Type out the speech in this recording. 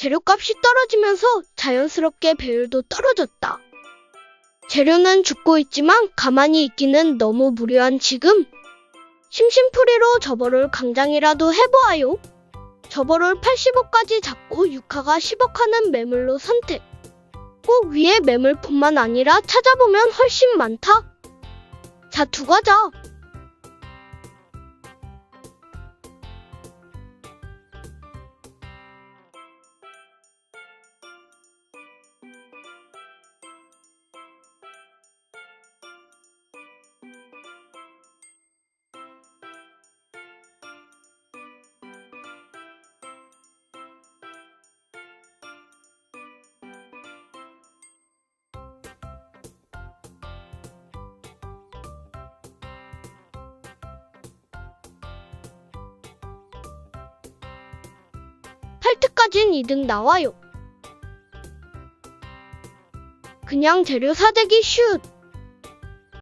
재료값이 떨어지면서 자연스럽게 배율도 떨어졌다. 재료는 죽고 있지만 가만히 있기는 너무 무료한 지금. 심심풀이로 저버를 강장이라도 해보아요. 저버를 80억까지 잡고 유카가 10억 하는 매물로 선택. 꼭 위에 매물뿐만 아니라 찾아보면 훨씬 많다. 자, 두가자. 팔트까진 2등 나와요. 그냥 재료 사재기 슛.